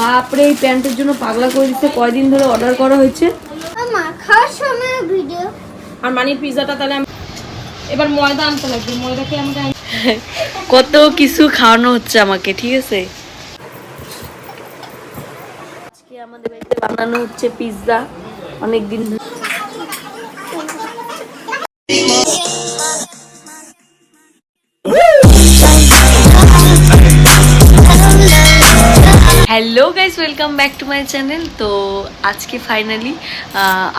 বাপরে এই প্যান্টের জন্য পাগলা করে দিতে কয়দিন ধরে অর্ডার করা হয়েছে। মা খাওয়ার সময় ভিডিও। আর মানির পিৎজাটা তাহলে আমি এবার ময়দা আনতে লাগবে ময়দাকে আমাকে কত কিছু খাওয়ানো হচ্ছে আমাকে ঠিক আছে? আজকে আমাদের বাড়িতে বানানো হচ্ছে পিৎজা অনেক hello guys welcome back to my channel তো আজকে ফাইনালি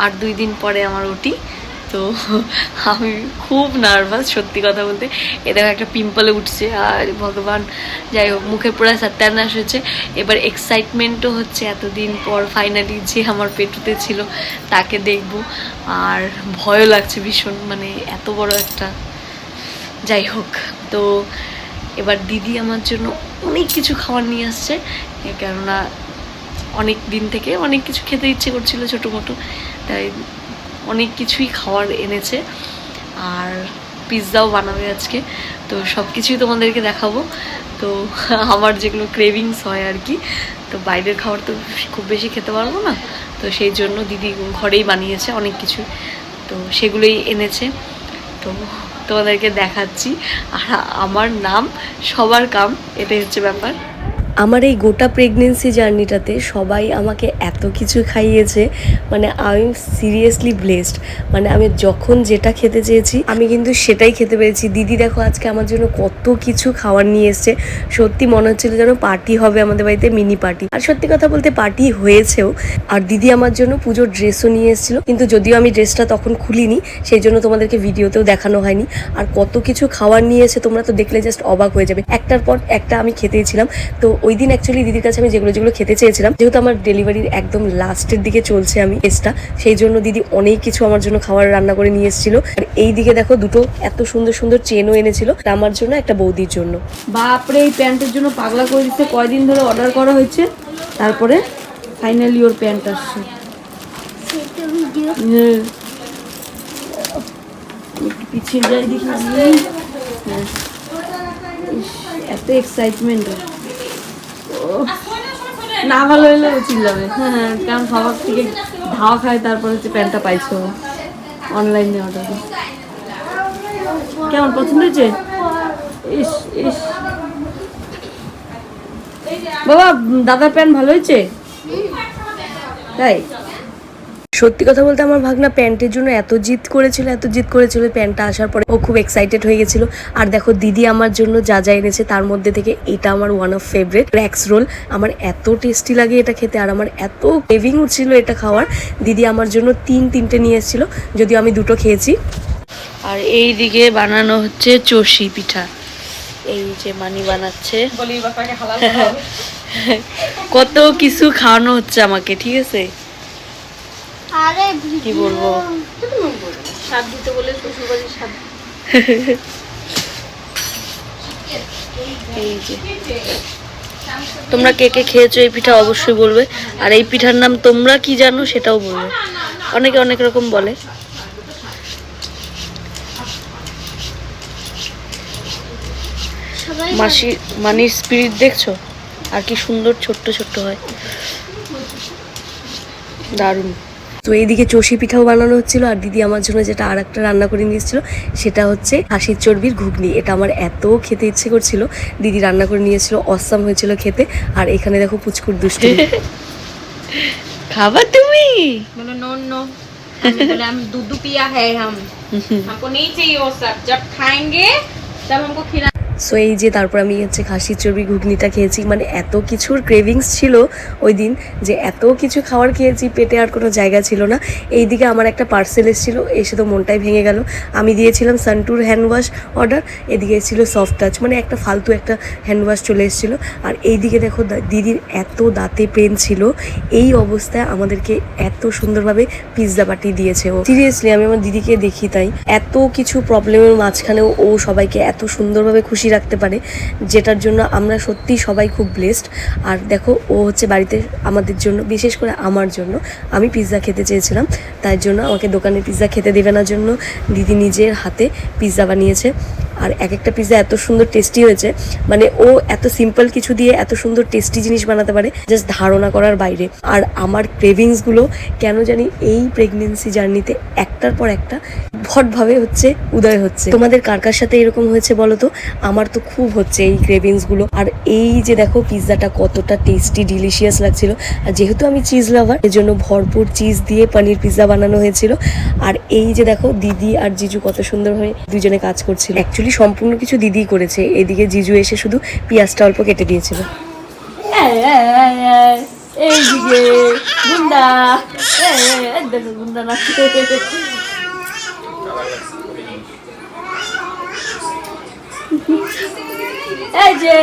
আর দুই দিন পরে আমার ওটি তো আমি খুব নার্ভাস সত্যি কথা বলতে। এ দেখো একটা পিম্পলে উঠছে, আর ভগবান, যাই হোক, মুখে পুরো সত্যানাশ হয়েছে এবার এক্সাইটমেন্টও হচ্ছে এতদিন পর ফাইনালি যে আমার পেটুতে ছিল, তাকে দেখব। আর ভয়ও লাগছে ভীষণ মানে এত বড় একটা, যাই হোক। তো এবার দিদি আমার জন্য অনেক কিছু খাবার নিয়ে আসছে কেননা অনেক দিন থেকে অনেক কিছু খেতে ইচ্ছে করছিল ছোটো মোটো তাই অনেক কিছুই খাওয়ার এনেছে, আর পিৎজাও বানাবে আজকে, তো সব কিছুই তোমাদেরকে দেখাবো, তো আমার যেগুলো ক্রেভিংস হয় আর কি, তো বাইরের খাবার তো খুব বেশি খেতে পারব না, তো সেই জন্য দিদি ঘরেই বানিয়েছে অনেক কিছু, তো সেগুলোই এনেছে, তো তোমাদেরকে দেখাচ্ছি। আর আমার নাম সবার কাম এটাই হচ্ছে ব্যাপার। আমার এই গোটা প্রেগনেন্সি জার্নিটাতে সবাই আমাকে এত কিছু খাইয়েছে মানে আমি সিরিয়াসলি ব্লেসড মানে আমি যখন যেটা খেতে চেয়েছি, আমি কিন্তু সেটাই খেতে পেরেছি। দিদি দেখো আজকে আমার জন্য কত কিছু খাওয়ার নিয়ে এসছে। সত্যি মনে হচ্ছিল যেন পার্টি হবে আমাদের বাড়িতে মিনি পার্টি আর সত্যি কথা বলতে পার্টি হয়েছেও। আর দিদি আমার জন্য পুজোর ড্রেসও নিয়ে এসেছিল, কিন্তু যদিও আমি ড্রেসটা তখন খুলিনি, সেই জন্য তোমাদেরকে ভিডিওতেও দেখানো হয়নি। আর কত কিছু খাওয়ার নিয়ে এসে তোমরা তো দেখলে জাস্ট অবাক হয়ে যাবে। একটার পর একটা আমি খেতেইছিলাম তো ওই দিন অ্যাকচুয়ালি দিদির কাছে আমি যেগুলো যেগুলো খেতে চেয়েছিলাম যেহেতু আমার ডেলিভারির একদম লাস্টের দিকে চলছে আমি কেসটা সেই জন্য দিদি অনেক কিছু আমার জন্য খাবার রান্না করে নিয়ে এসেছিল আর এই দিকে দেখো দুটো এত সুন্দর সুন্দর চেনও এনেছিল আমার জন্য একটা বৌদির জন্য বাপরে এই প্যান্টের জন্য পাগলা করে দিতে কয়দিন ধরে অর্ডার করা হয়েছে তারপরে ফাইনালি ওর প্যান্ট আসছে হ্যাঁ। পিছিয়ে যাই দেখি। হ্যাঁ। এত এক্সাইটমেন্ট না ভালো হলে উচিত যাবে। হ্যাঁ হ্যাঁ কারণ সবার থেকে ধাওয়া খায়, তারপর হচ্ছে প্যান্টটা পাইছো। অনলাইনে অর্ডার কেমন, পছন্দ হয়েছে? ইস ইস। বাবা, দাদার প্যান্ট ভালো হয়েছে? তাই? সত্যি কথা বলতে আমার ভাগনা প্যান্টের জন্য এত জিদ করেছিল এত জিদ করেছিল প্যান্টটা আসার পরে। ও খুব এক্সাইটেড হয়ে গেছিল। আর দেখো দিদি আমার জন্য যা যা এনেছে তার মধ্যে থেকে এটা আমার ওয়ান অফ ফেভারিট র্যাক্স রোল আমার এত টেস্টি লাগে এটা খেতে আর আমার এত ক্রেভিং উঠছিল এটা খাওয়ার। দিদি আমার জন্য তিন তিনটে নিয়ে এসেছিল যদিও আমি দুটো খেয়েছি। আর এই দিকে বানানো হচ্ছে চষি পিঠা। এই যে মানি বানাচ্ছে। কত কিছু খাওয়ানো হচ্ছে আমাকে ঠিক আছে? কি বলব? স্বাদ দিতে বলে শ্বশুরবাড়ির স্বাদ। এই যে। তোমরা কে কে খেয়েছো এই পিঠা অবশ্যই বলবে। আর এই পিঠার নাম তোমরা কি জানো সেটাও বলবে। অনেকে অনেক রকম বলে। মাসি মানির স্পিরিট দেখছ? আর কি সুন্দর ছোট্ট ছোট্ট হয়। দারুণ। তো এইদিকে চষি পিঠাও বানানো হচ্ছিল আর দিদি আমার জন্য যেটা আর একটা রান্না করে নিয়ে এসেছিল সেটা হচ্ছে হাসির চর্বির ঘুগনি এটা আমার এত খেতে ইচ্ছে করছিল দিদি রান্না করে নিয়ে এসেছিল অসাম হয়েছিল খেতে আর এখানে দেখো পুচকুর দুষ্টু খাবার তুমি बोले नो नो हमने बोला हम दूध पिया है हम हमको नहीं चाहिए वो सब जब खाएंगे तब हमको खिला সো এই যে তারপর আমি হচ্ছে খাসির চর্বি ঘুগনিটা খেয়েছি মানে এত কিছুর ক্রেভিংস ছিল ওই দিন যে এত কিছু খাবার খেয়েছি, পেটে আর কোনো জায়গা ছিল না। এই দিকে আমার একটা পার্সেল এসেছিল, এসে তো মনটাই ভেঙে গেল। আমি দিয়েছিলাম সানটুর হ্যান্ড ওয়াশ অর্ডার এদিকে এসেছিল সফট টাচ মানে একটা ফালতু একটা হ্যান্ড ওয়াশ চলে এসেছিল। আর এইদিকে দেখো দা- দিদির এত দাঁতে পেন ছিল, এই অবস্থায় আমাদেরকে এত সুন্দরভাবে পিৎজা পাঠিয়ে দিয়েছে ও। সিরিয়াসলি আমি আমার দিদিকে দেখি তাই, এত কিছু প্রবলেমের মাঝখানেও ও সবাইকে এত সুন্দরভাবে খুশি খুশি রাখতে পারে, যেটার জন্য আমরা সত্যি সবাই খুব ব্লেসড আর দেখো, ও হচ্ছে বাড়িতে আমাদের জন্য, বিশেষ করে আমার জন্য। আমি পিৎজা খেতে চেয়েছিলাম, তাই জন্য আমাকে দোকানে পিৎজা খেতে দেবে না জন্য দিদি নিজের হাতে পিৎজা বানিয়েছে। আর এক একটা পিৎজা এত সুন্দর টেস্টি হয়েছে মানে ও এত সিম্পল কিছু দিয়ে এত সুন্দর টেস্টি জিনিস বানাতে পারে জাস্ট ধারণা করার বাইরে। আর আমার ক্রেভিংসগুলো কেন জানি এই প্রেগনেন্সি জার্নিতে একটার পর একটা ভটভাবে হচ্ছে উদয় হচ্ছে তোমাদের কার কার সাথে এরকম হয়েছে বলো তো আমার তো খুব হচ্ছে এই ক্রেভিংসগুলো আর এই যে দেখো পিৎজাটা কতটা টেস্টি ডিলিশিয়াস লাগছিল আর যেহেতু আমি চিজ লাভার এর জন্য ভরপুর চিজ দিয়ে পনির পিৎজা বানানো হয়েছিল আর এই যে দেখো দিদি আর জিজু কত সুন্দর হয়ে দুজনে কাজ করছিল অ্যাকচুয়ালি সম্পূর্ণ কিছু দিদিই করেছে এদিকে জিজু এসে শুধু পেঁয়াজটা অল্প কেটে দিয়েছিল এইদিকে গুন্ডা গুন্ডা নাচছে এই যে।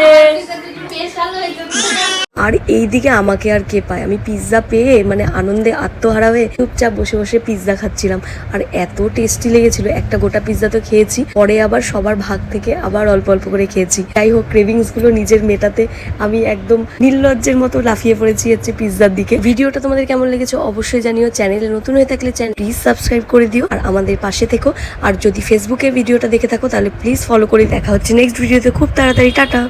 আর এইদিকে আমাকে আর কে পায়? আমি পিৎজা পেয়ে মানে আনন্দে আত্মহারা হয়ে চুপচাপ বসে বসে পিৎজা খাচ্ছিলাম। আর এত টেস্টি লেগেছিল, একটা গোটা পিৎজা তো খেয়েছি। পরে আবার সবার ভাগ থেকে আবার অল্প অল্প করে খেয়েছি। যাই হোক ক্রেভিংসগুলো নিজের মেটাতে আমি একদম নির্লজ্জের মতো লাফিয়ে পড়েছি হচ্ছে পিৎজার দিকে। ভিডিওটা তোমাদের কেমন লেগেছে অবশ্যই জানিও। চ্যানেলে নতুন হয়ে থাকলে চ্যানেল প্লিজ সাবস্ক্রাইব করে দিও। আর আমাদের পাশে থেকো। আর যদি ফেসবুকে ভিডিওটা দেখে থাকো, তাহলে প্লিজ ফলো করে দেখা হচ্ছে। নেক্সট ভিডিওতে খুব তাড়াতাড়ি, টাটা!